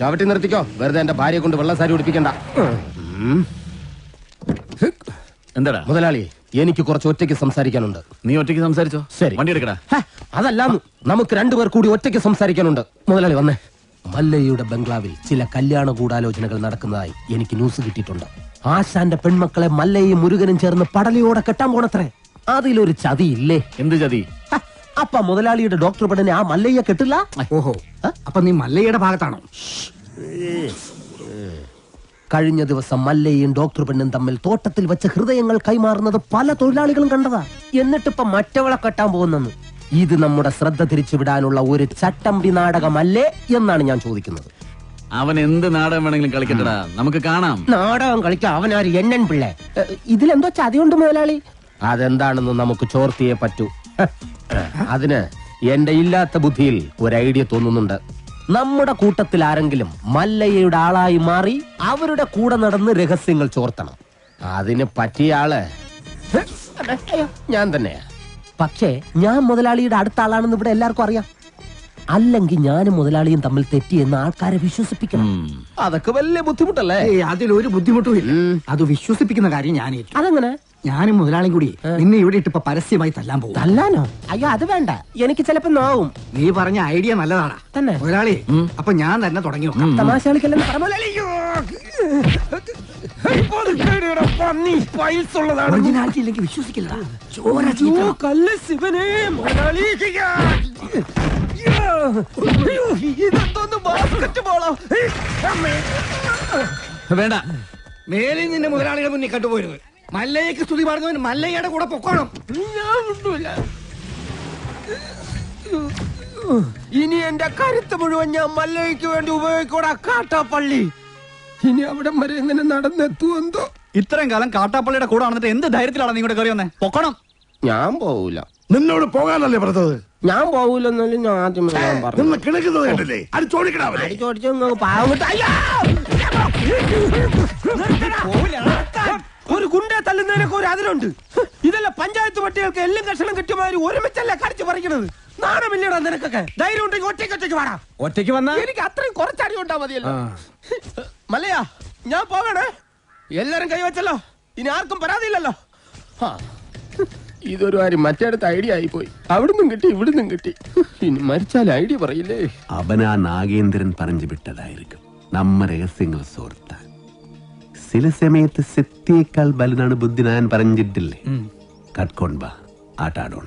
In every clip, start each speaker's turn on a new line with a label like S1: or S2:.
S1: ചവിട്ടി നിർത്തിക്കോ. വെറുതെ എന്റെ ഭാര്യയെ കൊണ്ട് വെള്ളസാരി ഉടിപ്പിക്കണ്ട.
S2: എന്താടാ?
S1: മുതലാളി എനിക്ക് കുറച്ച് ഒറ്റയ്ക്ക് സംസാരിക്കാനുണ്ട്.
S2: നീ ഒറ്റയ്ക്ക് സംസാരിച്ചോ?
S1: ശരി.
S2: വണ്ടി എടുക്കടാ.
S1: അതല്ല അതല്ലാന്ന്. നമുക്ക് രണ്ടുപേർ കൂടി ഒറ്റയ്ക്ക് സംസാരിക്കാനുണ്ട്. മുതലാളി വന്നേ. മല്ലയ്യയുടെ ബംഗ്ലാവിൽ ചില കല്യാണ ഗൂഢാലോചനകൾ നടക്കുന്നതായി എനിക്ക് ന്യൂസ് കിട്ടിയിട്ടുണ്ട്. ആശാന്റെ പെൺമക്കളെ മല്ലയും മുരുകനും ചേർന്ന് പടലിയോടെ കെട്ടാൻ പോണത്രേ. അതിലൊരു ചതി ഇല്ലേ
S2: എന്ത് ചതി?
S1: അപ്പ മുതലാളിയുടെ ഡോക്ടർ പെടനെ ആ മല്ലയ്യ കെട്ടില്ല?
S3: ഓഹോ. അപ്പൊ നീ മല്ലയ്യയുടെ ഭാഗത്താണോ?
S1: കഴിഞ്ഞ ദിവസം മല്ലയും ഡോക്ടർ പെണ്ണും തമ്മിൽ തോട്ടത്തിൽ വെച്ച് ഹൃദയങ്ങൾ കൈമാറുന്നത് പല തൊഴിലാളികളും കണ്ടതാ. എന്നിട്ടിപ്പൊ മറ്റവളെ കെട്ടാൻ പോകുന്നെന്ന്? ഇത് നമ്മുടെ ശ്രദ്ധ തിരിച്ചുവിടാനുള്ള ഒരു ചട്ടമ്പി നാടകമല്ലേ എന്നാണ് ഞാൻ ചോദിക്കുന്നത്.
S2: അവൻ എന്ത് നാടകം വേണമെങ്കിലും കളിക്കട്ടടാ. നമുക്ക് കാണാം.
S1: നാടകം അവൻ ആര് എണ്ണൻ പിള്ളേ? ഇതിലെന്തോ ചതിയുണ്ട് മുതലാളി. അതെന്താണെന്ന് നമുക്ക് ചോർത്തിയേ പറ്റൂ. അതിന് എന്റെ ഇല്ലാത്ത ബുദ്ധിയിൽ ഒരു ഐഡിയ തോന്നുന്നുണ്ട്. നമ്മുടെ കൂട്ടത്തിൽ ആരെങ്കിലും മല്ലയ്യയുടെ ആളായി മാറി അവരുടെ കൂടെ നടന്ന് രഹസ്യങ്ങൾ ചോർത്തണം. അതിന് പറ്റിയ ആൾ അയ്യോ, ഞാൻ തന്നെയാ. പക്ഷേ ഞാൻ മുതലാളിയുടെ അടുത്ത ആളാണെന്ന് ഇവിടെ എല്ലാവർക്കും അറിയാം. അല്ലെങ്കിൽ ഞാനും മുതലാളിയും തമ്മിൽ തെറ്റിയെന്ന് ആൾക്കാരെ വിശ്വസിപ്പിക്കണം. അതൊക്കെ വലിയ ബുദ്ധിമുട്ടല്ലേ?
S3: അതിലൊരു ബുദ്ധിമുട്ടും ഇല്ല. അത് വിശ്വസിപ്പിക്കുന്ന കാര്യം ഞാൻ ഏറ്റു
S1: അതെങ്ങനെ?
S3: ഞാനും മുതലാളിയും കൂടി നിന്നെ ഇവിടെ ഇട്ടിപ്പോ പരസ്യമായി തല്ലാൻ പോകും
S1: തല്ലാനോ? അയ്യോ അത് വേണ്ട. എനിക്ക് ചിലപ്പോ നോവും.
S3: നീ പറഞ്ഞ ഐഡിയ നല്ലതാണ്.
S1: തന്നെ?
S3: മുതലാളി അപ്പൊ ഞാൻ തന്നെ തുടങ്ങി നോക്കാം
S1: തമാശ.
S3: ഒറിജിനാലിറ്റി വിശ്വസിക്കില്ല ചോര
S1: അയ്യോ,
S3: ചീറ്റണം.
S1: കല്ല് ശിവനേ, മുതലാളി. അയ്യോ, ഇതെന്തോന്ന് ബാസ്കറ്റ് ബോളോ
S2: വേണ്ട.
S3: മേലിൽ നിന്റെ മുതലാളിയുടെ മുന്നിൽ കണ്ടുപോരുത് മല്ലയ്ക്ക് സ്തുതി പറഞ്ഞവൻ മല്ലയ്യയുടെ കൂടെ പൊക്കോണം.
S1: ഞാൻ. ഇനി എന്റെ കരുത്ത് മുഴുവൻ ഞാൻ മല്ലയ്ക്ക് വേണ്ടി ഉപയോഗിക്കൂടാ കാട്ടാപ്പള്ളി. ഇനി അവിടെ വരെ എങ്ങനെ നടന്നെത്തുമെന്തോ
S2: ഇത്രയും കാലം കാട്ടാപ്പള്ളിയുടെ കൂടെ നടന്നിട്ട് എന്ത് ധൈര്യത്തിലാണ് നീ ഇങ്ങോട്ട് കയറി വന്നേ? പൊക്കണം.
S1: ഞാൻ പോവൂല.
S4: നിന്നോട് പോകാനല്ലേ പറഞ്ഞത്?
S1: ഞാൻ പോകൂലെന്നല്ലേ ഞാൻ ആദ്യം ഞാൻ പറഞ്ഞു
S4: നിന്ന് കിണക്കുന്നത് കണ്ടില്ലേ? അത്
S1: അടിച്ചോടിച്ച് പാവം കിട്ടും. ഒരു ഗുണ്ട തല്ലുന്നതിനൊക്കെ ഒരു അതിലുണ്ട് ഇതല്ല പഞ്ചായത്ത് പട്ടികൾക്ക് എല്ലാം കഷണം കിട്ടിയമാതിരി ഒരുമിച്ചല്ലേ കടിച്ചു പറിക്കണത്? നാണമില്ലടാ നിനക്കൊക്കെ. ധൈര്യം ഉണ്ടെങ്കിൽ ഒറ്റയ്ക്ക് ഒറ്റയ്ക്ക് വാടാ.
S5: ഒറ്റയ്ക്ക് വന്നാ?
S1: എനിക്ക് അത്രയും കുറച്ചടി ഉണ്ടാ മതിയല്ലോ. മലയാ ഞാൻ പോകണേ എല്ലാരും കൈവച്ചല്ലോ ഇനി ആർക്കും പരാതിയില്ലല്ലോ. ഇതൊരു കാര്യം മറ്റേടത്ത് ഐഡിയ ആയി പോയി അവിടുന്നും കിട്ടി ഇവിടുന്നും കിട്ടി. ഇനി മരിച്ചാൽ ഐഡിയ പറയില്ലേ.
S6: അവനാ ആ നാഗേന്ദ്രൻ പറഞ്ഞു വിട്ടതായിരിക്കും. നമ്മ രഹസ്യങ്ങൾ സോർത്താൻ. ചില സമയത്ത് സത്യേക്കാൾ ബലനാണ് ബുദ്ധി ഞാൻ പറഞ്ഞിട്ടില്ലേ? കട്ട്കൊണ്ട ആട്ടാടോണ.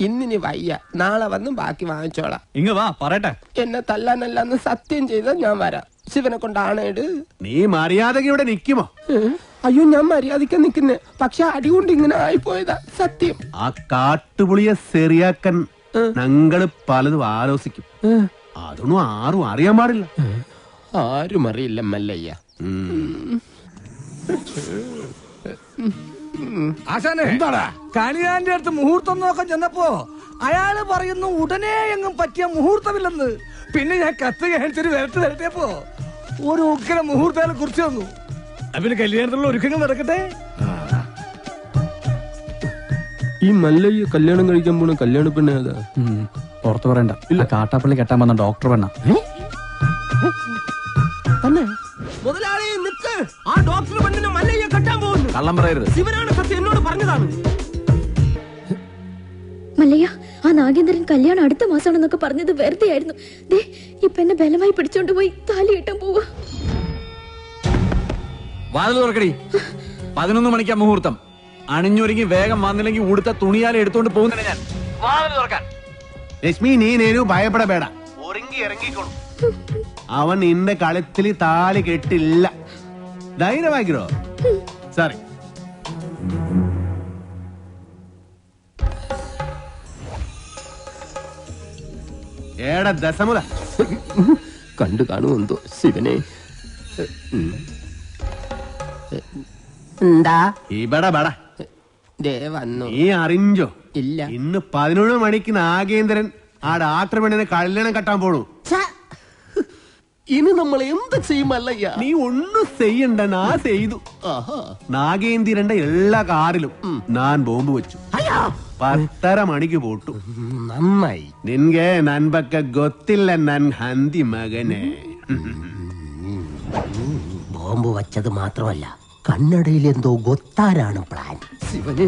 S1: ഇന്നിനി വയ്യ. നാളെ വന്ന് ബാക്കി വാങ്ങിച്ചോളാം.
S5: ഇങ്ങ വാ പറയട്ടെ.
S1: എന്നെ തല്ലാനല്ലെന്ന് സത്യം ചെയ്താൽ ഞാൻ വരാം. ശിവനെ കൊണ്ടാണേട്
S6: നീ മര്യാദയ്ക്ക് ഇവിടെ
S1: നിക്കുമോ? അയ്യോ ഞാൻ മര്യാദയ്ക്ക് നിക്കുന്നേ. പക്ഷെ അടി കൊണ്ട് ഇങ്ങനെ ആയിപ്പോയതാ സത്യം.
S6: ആ കാട്ടുപുളിയെ ശരിയാക്കാൻ ഞങ്ങൾ പലതും ആലോചിക്കും അതൊന്നും ആരും അറിയാൻ പാടില്ല.
S1: ആരും അറിയില്ല മല്ലയ്യ.
S5: ആശാനെ
S4: എന്താടാ?
S5: കണിയാന്റെ അടുത്ത് മുഹൂർത്തം നോക്കാൻ ചെന്നപ്പോ അയാൾ പറയുന്നു ഉടനെ എങ്ങും പറ്റിയ മുഹൂർത്തമില്ലെന്ന്. പിന്നെ ഞാൻ കത്ത് കാണിച്ചൊരു വരട്ട് വരട്ടിയപ്പോ ഒരു ഉഗ്ര മുഹൂർത്തങ്ങളെ കുറിച്ച് തന്നു അതിന് കല്യാണത്തിലുള്ള ഒരുക്കങ്ങൾ നടക്കട്ടെ?
S1: ഈ മല്ലയ്യ കല്യാണം കഴിക്കാൻ പോണ കല്യാണ പെണ്ണ ഏതാ?
S7: പുറത്തു പറയണ്ട. ഇല്ല. കാട്ടാപ്പള്ളി കെട്ടാൻ വന്ന ഡോക്ടർ പെണ്ണ.
S2: കള്ളം പറയരുത്.
S1: ശിവനാണ് സത്യം എന്നോട് പറഞ്ഞതാണ്.
S8: മല്ലയ്യ ആ നാഗേന്ദ്രൻ കല്യാണം അടുത്ത മാസമാണെന്നൊക്കെ പറഞ്ഞത് വെറുതെ ആയിരുന്നു. ദേ ഇപ്പൊ എന്നെ ബലമായി പിടിച്ചോണ്ട് പോയി താലി കെട്ടാൻ പോവാ.
S2: വാതിൽ തുറക്കടി. പതിനൊന്ന് മണിക്കാ മുഹൂർത്തം. അണിഞ്ഞൊരുങ്ങി വേഗം വന്നില്ലെങ്കിൽ ഉടുത്ത തുണിയാലെ എടുത്തോണ്ട് പോകുന്നില്ല ഞാൻ. വാതിൽ തുറക്കാൻ.
S6: രശ്മി നീ നേരു ഭയപ്പെടಬೇಡ ഒരുങ്ങി ഇറങ്ങിക്കോളൂ. അവൻ നിന്റെ കളത്തിൽ താലി കെട്ടില്ല. ധൈര്യമാക്കിരോ സോറി ഏടാ ദശമുല.
S1: കണ്ടു കാണുമെന്തോ ശിവനെ? എന്താ?
S6: ഇവിടെ ബട.
S1: ദേ വന്നു.
S6: നീ അറിഞ്ചോ
S1: ഇല്ല.
S6: ഇന്ന് പതിനൊന്ന് മണിക്ക് നാഗേന്ദ്രൻ ആ ഡാക്ടർ പെണ്ണിനെ കല്യാണം കെട്ടാൻ പോണു.
S1: ഇനി നമ്മൾ എന്ത് ചെയ്യുമല്ലയ്യ
S6: നീ ഒന്നും ചെയ്യണ്ട നാ ചെയ്തു. നാഗേന്ദ്രന്റെ എല്ലാ കാറിലും ഞാൻ ബോംബ് വെച്ചു. ಪತ್ತರ ಮಣಿಗೆ ಬೋಟು
S1: നന്നായി
S6: ನಿನ್ಗೆ ನನ್ ಬಗ್ಗೆ ಗೊತ್ತಿಲ್ಲ ನನ್ ಹಂದಿ ಮಗನೇ
S1: ബോംബ് വച്ചത് മാത്രമല്ല കണ്ണടയിൽ എന്തോ ഗൊത്താരാണ് പ്ലാൻ ശിവനെ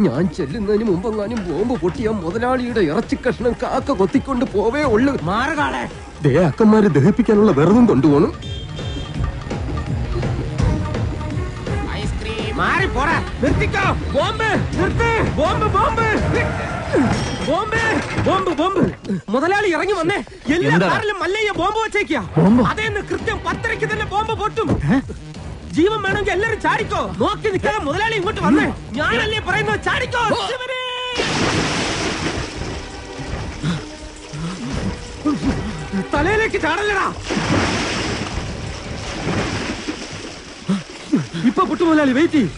S1: ഞാൻ ചെല്ലുന്നതിന് മുമ്പെങ്ങാനും ബോംബ് പൊട്ടിയ മുതലാളിയുടെ ഇറച്ചി കഷ്ണം കാക്ക കൊത്തിക്കൊണ്ട് പോവേ ഉള്ളു മാറുകാളെ ദേ അക്കന്മാരെ ദഹിപ്പിക്കാനുള്ള വെറുതും കൊണ്ടുപോകണം മാറി പോടാ. നിർത്തിക്കോ. ബോംബ്. നിർത്ത്. Bomb bomb. Bomb bomb bomb. മുതലാളി ഇറങ്ങി വന്നേ. എല്ലാ? കാറിലും മല്ലയ്യ ബോംബ് വെച്ചേക്കാ അതേന്ന് കൃത്യം പത്തരയ്ക്ക് തന്നെ ബോംബ് പൊട്ടും. ജീവൻ വേണമെങ്കിൽ എല്ലാരും ചാടിക്കോ. നോക്കി നിൽക്കാതെ മുതലാളി ഇങ്ങോട്ട് വന്നേ. ഞാനല്ലേ പറയുന്നത്? ചാടിക്കോ! തലയിലേക്ക് ചാടല്ലടാ. ഇപ്പൊ പുട്ടു മുതലാളി വെയിറ്റ് ചെയ്യും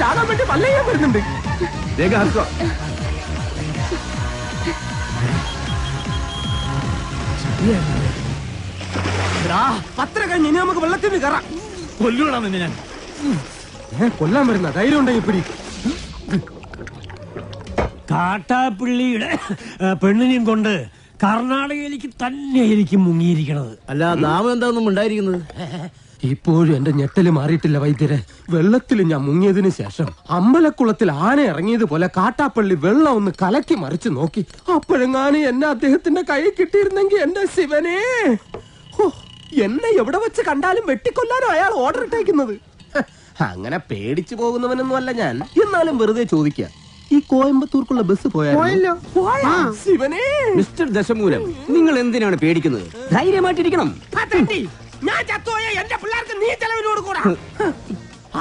S1: ചാടാൻ വേണ്ടി പല്ലയ്യാൻ വരുന്നുണ്ട്. പത്ര കഴിഞ്ഞ് ഇനി നമുക്ക് വെള്ളത്തിൽ നിന്ന് കയറാം.
S2: കൊല്ലൂടാ നിന്നെ ഞാൻ.
S1: ഏ കൊല്ലാൻ വരുന്ന ധൈര്യം ഉണ്ടെങ്കിൽ പിടി
S9: കാട്ടാപ്പിള്ളിയുടെ പെണ്ണിനെയും കൊണ്ട് കർണാടകയിലേക്ക് തന്നെയായിരിക്കും മുങ്ങിയിരിക്കണത്.
S3: അല്ല നാമം എന്താണെന്നും ഉണ്ടായിരിക്കുന്നത്
S1: ഇപ്പോഴും എന്റെ ഞെട്ടൽ മാറിയിട്ടില്ല വൈദ്യരെ. വെള്ളത്തിൽ ഞാൻ മുങ്ങിയതിനു ശേഷം അമ്പലക്കുളത്തിൽ ആന ഇറങ്ങിയതുപോലെ കാട്ടാപ്പള്ളി വെള്ളം ഒന്ന് കലക്കി മറിച്ചു നോക്കി. അപ്പോഴെങ്ങാനും എന്നെ അദ്ദേഹത്തിന്റെ കൈ കിട്ടിയിരുന്നെങ്കിൽ എന്റെ ശിവനെ. എന്നെ എവിടെ വെച്ച് കണ്ടാലും വെട്ടിക്കൊല്ലാനോ അയാൾ ഓർഡർ ഇട്ടേക്കുന്നത്? അങ്ങനെ പേടിച്ചു പോകുന്നവനൊന്നും അല്ല ഞാൻ. എന്നാലും വെറുതെ ചോദിക്കാം ഈ കോയമ്പത്തൂർക്കുള്ള ബസ് പോയാലോ ശിവനെ.
S3: മിസ്റ്റർ ദശമൂലം നിങ്ങൾ എന്തിനാണ് പേടിക്കുന്നത്? ധൈര്യമായിട്ടിരിക്കണം.
S1: ഞാൻ ചത്തോയ എന്റെ പിള്ളേർക്ക് നീ ചെലവിന് കൊടുക്കൂടാ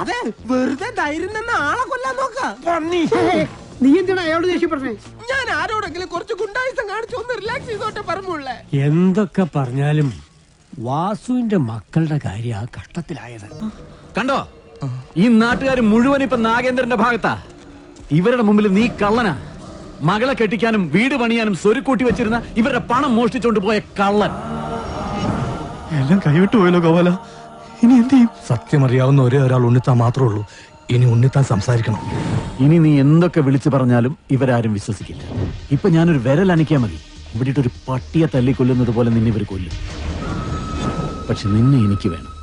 S1: അതെ വെറുതെ ധൈര്യം നിന്ന് ആളെ കൊല്ലാൻ നോക്ക.
S3: നീ എന്തിനാ അയാളോട് ദേഷ്യപ്പെടുന്നേ?
S1: ഞാൻ ആരോടെങ്കിലും കുറച്ച് ഗുണ്ടായുസം കാണിച്ചു ഒന്ന് റിലാക്സ് ചെയ്തോട്ടെ പറഞ്ഞുള്ളേ
S9: എന്തൊക്കെ പറഞ്ഞാലും വാസുവിന്റെ മക്കളുടെ കാര്യം ആ കഷ്ടത്തിലായത്.
S2: കണ്ടോ? ഈ നാട്ടുകാർ മുഴുവൻ ഇപ്പൊ നാഗേന്ദ്രന്റെ ഭാഗത്താ. ഇവരുടെ മുമ്പിൽ നീ കള്ളനാ. മകളെ കെട്ടിക്കാനും വീട് പണിയാനും സ്വരുക്കൂട്ടി വെച്ചിരുന്ന ഇവരുടെ പണം മോഷ്ടിച്ചോണ്ട് പോയ കള്ളൻ.
S7: എല്ലാം കൈവിട്ടു പോയല്ലോ ഗോപാല. ഇനി എന്ത് ചെയ്യും? സത്യം അറിയാവുന്ന ഒരേ ഒരാൾ ഉണ്ണിത്താൻ മാത്രമേ ഉള്ളൂ. ഇനി ഉണ്ണിത്താൻ സംസാരിക്കണം.
S2: ഇനി നീ എന്തൊക്കെ വിളിച്ചു പറഞ്ഞാലും ഇവരാരും വിശ്വസിക്കില്ല. ഇപ്പൊ ഞാനൊരു വിരൽ അനക്കിയാ മതി. ഇവിടെ ഒരു പട്ടിയെ തല്ലിക്കൊല്ലുന്നത് പോലെ നിന്നെ ഇവർ കൊല്ലും. പക്ഷെ നിന്നെ എനിക്ക് വേണം.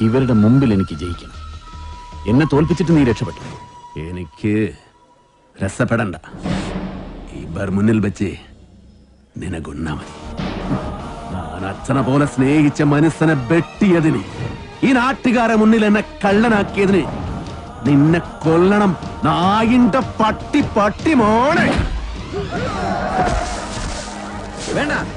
S2: ഇവരുടെ മുമ്പിൽ എനിക്ക് ജയിക്കണം. എന്നെ തോൽപ്പിച്ചിട്ട് നീ രക്ഷപ്പെട്ടു.
S6: എനിക്ക് രസപ്പെടണ്ട. ഇവർ മുന്നിൽ വെച്ച് നിനകൊന്നാ മതി. ഞാൻ അച്ഛനെ പോലെ സ്നേഹിച്ച മനസ്സിനെ വെട്ടിയതിന് ഈ നാട്ടുകാരെ മുന്നിൽ എന്നെ കള്ളനാക്കിയതിന് നിന്നെ കൊല്ലണം. നായിന്റെ പട്ടി പട്ടി
S2: വേണ്ട
S1: വേണ്ടി.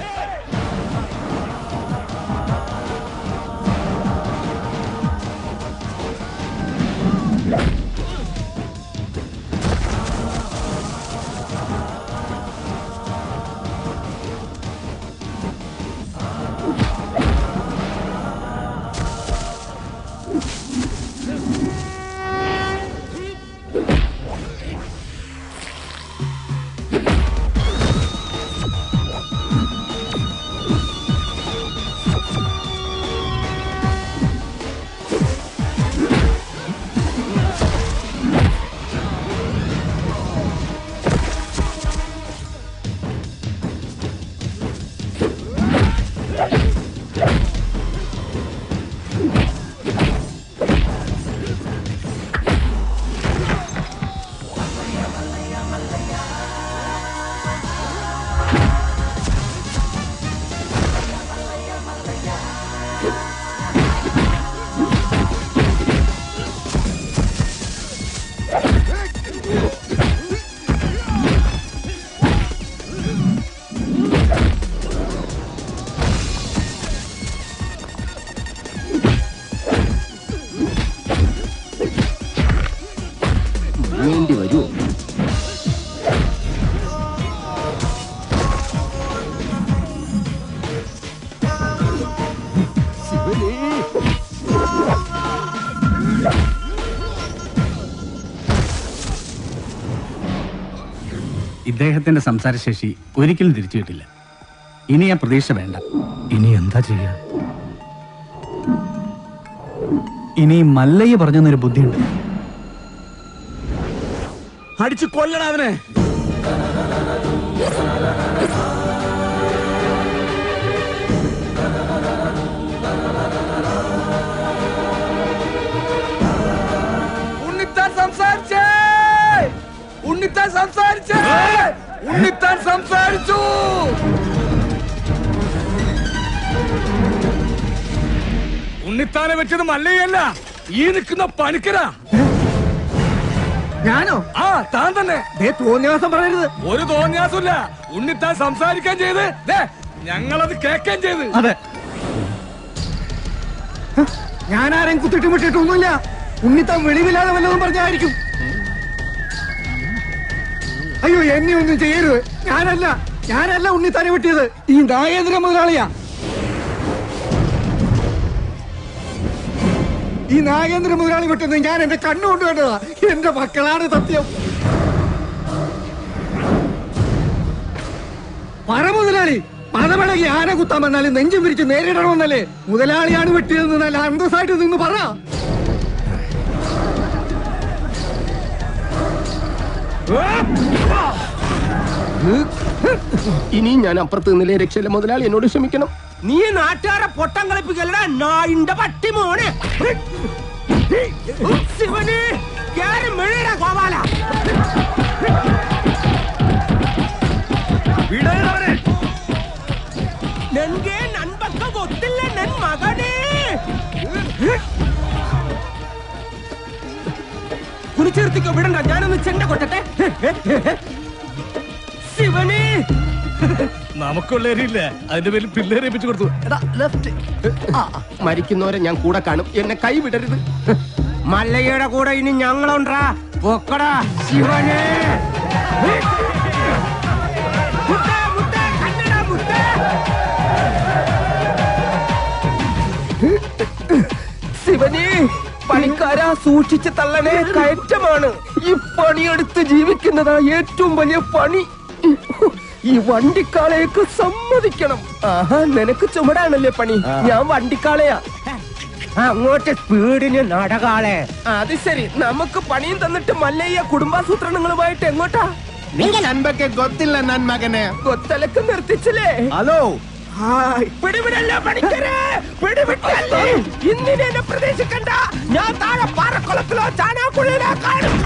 S7: ഇദ്ദേഹത്തിന്റെ സംസാരശേഷി ഒരിക്കലും തിരിച്ചു കിട്ടില്ല. ഇനി ആ പ്രതീക്ഷ വേണ്ട. ഇനി എന്താ ചെയ്യാ? ഇനി മല്ലയ്യ പറഞ്ഞൊരു ബുദ്ധിയുണ്ട്.
S5: അടിച്ചു കൊല്ലണ അവനെ. ഉണ്ണിത്താൻ സംസാരിച്ചേ! ഉണ്ണിത്താൻ സംസാരിച്ചു! ഉണ്ണിത്താനെ വെച്ചത് മല്ലയല്ല ഈ നിൽക്കുന്ന പണിക്കരാ.
S10: ഞാനോ?
S5: ആ താൻ തന്നെ.
S10: തോന്നിയാസം പറയരുത്.
S5: ഒരു തോന്നിയാസമില്ല ഉണ്ണിത്താൻ സംസാരിക്കാൻ ചെയ്ത് ഞങ്ങളത് കേൾക്കാൻ ചെയ്ത്.
S10: അതെ. ഞാൻ ആരെയും കുത്തിട്ട് വിട്ടിട്ടൊന്നുമില്ല ഉണ്ണിത്താൻ വെളിവില്ലാതെ വല്ലതും പറഞ്ഞായിരിക്കും. അയ്യോ എന്നെ ഒന്നും ചെയ്യരുത്. ഞാനല്ല ഞാനല്ല ഉണ്ണിത്താനെ വിട്ടിയത്. ഈ നായേന്ദ്ര മുതലാളിയാ. ഈ നാഗേന്ദ്ര മുതലാളി വിട്ടത് ഞാൻ എന്റെ കണ്ണുകൊണ്ട് കണ്ടതാ എന്റെ മക്കളാണ് സത്യം. പറ മുതലാളി പദമടങ്ങി ആന കുത്താൻ വന്നാലും നെഞ്ചും പിരിച്ച് നേരിടണമെന്നല്ലേ മുതലാളിയാണ് വെട്ടിയതെന്ന് നല്ല അന്തസ്സായിട്ട് നിന്ന് പറ.
S1: ഇനി ഞാൻ അപ്പുറത്ത് നിന്നിലെ രക്ഷയിലെ മുതലാളി എന്നോട് ക്ഷമിക്കണം.
S11: നീ നാട്ടുകാരെ പൊട്ടം കളിപ്പിക്കലടാ നായിന്റെ പട്ടി മോനെ. ഗോപാല. വിടണ്ട. ഞാനൊന്ന് ചെണ്ട കൊട്ടട്ടെ. ശിവന്.
S5: നമുക്കുള്ളേരില്ല അതിന്റെ പേരിൽ പിള്ളേരെ ഏൽപ്പിച്ചു കൊടുത്തു. എടാ ലെഫ്റ്റ്
S1: മരിക്കുന്നവരെ ഞാൻ കൂടെ കാണും. എന്നെ കൈവിടരുത്.
S11: മല്ലയ്യയുടെ കൂടെ ഇനി ഞങ്ങളുണ്ടാ. പൊക്കടാ ശിവനെ.
S1: ശിവനെ പണിക്കാരാ സൂക്ഷിച്ച് തള്ളണേ. കയറ്റമാണ്. ഈ പണിയെടുത്ത് ജീവിക്കുന്നതാ ഏറ്റവും വലിയ പണി. ഈ വണ്ടിക്കാളയൊക്കെ സമ്മതിക്കണം. ആഹാ നിനക്ക് ചുമടാണല്ലേ പണി? ഞാൻ വണ്ടിക്കാളയാ.
S11: അങ്ങോട്ട് സ്പീഡിന് നടകാളെ.
S1: അത് ശരി. നമുക്ക് പണിയും തന്നിട്ട് മല്ലയ്യ കുടുംബാസൂത്രണങ്ങളുമായിട്ട് എങ്ങോട്ടാ?
S6: നൻപൊക്കെ ഗൊത്തില്ല നൻ മകനെ.
S1: ഗൊത്തലക്ക് നിർത്തിച്ചില്ലേ?
S6: ഹലോ.
S1: പിടിവിടല്ലേ പണിക്കരെ? പിടിവിട്ടല്ലേ? ഇന്നിനെ പ്രതീക്ഷിക്കണ്ട. ഞാൻ താഴെ പാറക്കുളത്തിലോ ചാനാക്കുള്ളിലോ കാണും.